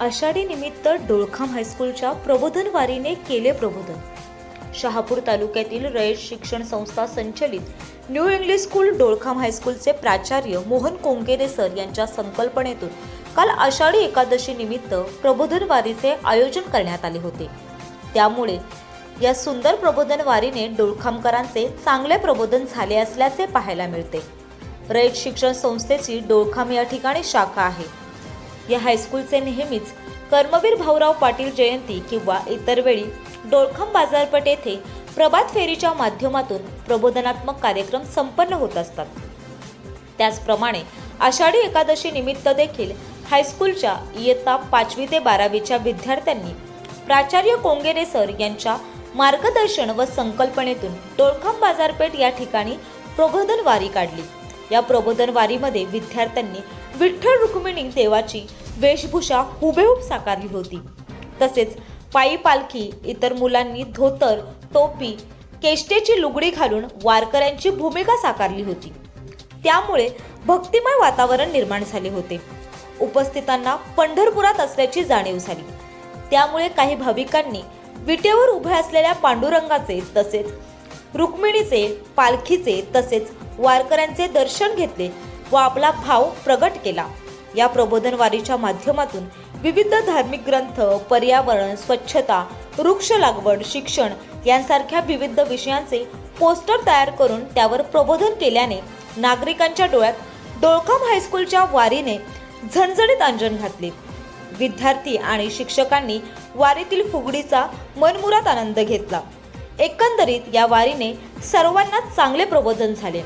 आषाढी निमित्त डोळखाम हायस्कूलच्या प्रबोधन वारीने केले प्रबोधन. शहापूर तालुक्यातील रयत शिक्षण संस्था संचलित न्यू इंग्लिश स्कूल डोळखाम हायस्कूलचे प्राचार्य मोहन कोंगेरे सर यांच्या संकल्पनेतून काल आषाढी एकादशी निमित्त प्रबोधन वारीचे आयोजन करण्यात आले होते. त्यामुळे या सुंदर प्रबोधन वारीने डोळखामकरांचे चांगले प्रबोधन झाले असल्याचे पाहायला मिळते. रयत शिक्षण संस्थेची डोळखाम या ठिकाणी शाखा आहे. या हायस्कूलचे नेहमीच कर्मवीर भाऊराव पाटील जयंती किंवा इतर वेळी डोळखम बाजारपेठ येथे प्रभात फेरीच्या माध्यमातून प्रबोधनात्मक कार्यक्रम संपन्न होत असतात. त्याचप्रमाणे आषाढी एकादशी निमित्त देखील हायस्कूलच्या इयत्ता पाचवी ते बारावीच्या विद्यार्थ्यांनी प्राचार्य कोंगेरे सर यांच्या मार्गदर्शन व संकल्पनेतून डोळखम बाजारपेठ या ठिकाणी प्रबोधन वारी काढली. या प्रबोधन वारीमध्ये विद्यार्थ्यांनी विठ्ठल रुक्मिणी देवाची वेशभूषा हुबेहूब साकारली होती. तसेच पायी पालखी इतर मुलांनी धोतर टोपी केष्टेची लुगडी घालून वारकऱ्यांची भूमिका साकारली होती. त्यामुळे भक्तिमय वातावरण निर्माण झाले होते. उपस्थितांना पंढरपुरात असल्याची जाणीव झाली. त्यामुळे काही भाविकांनी विटेवर उभे असलेल्या पांडुरंगाचे तसेच रुक्मिणीचे पालखीचे तसेच वारकऱ्यांचे दर्शन घेतले व आपला भाव प्रगट केला. या प्रबोधन वारीच्या माध्यमातून विविध धार्मिक ग्रंथ पर्यावरण स्वच्छता वृक्ष लागवड शिक्षण यांसारख्या विविध विषयांचे पोस्टर तयार करून त्यावर प्रबोधन केल्याने नागरिकांच्या डोळ्यात डोळखाम हायस्कूलच्या वारीने झणझणीत अंजन घातले. विद्यार्थी आणि शिक्षकांनी वारीतील फुगडीचा मनमुरात आनंद घेतला. एकंदरीत या वारीने सर्वांनाच चांगले प्रबोधन झाले.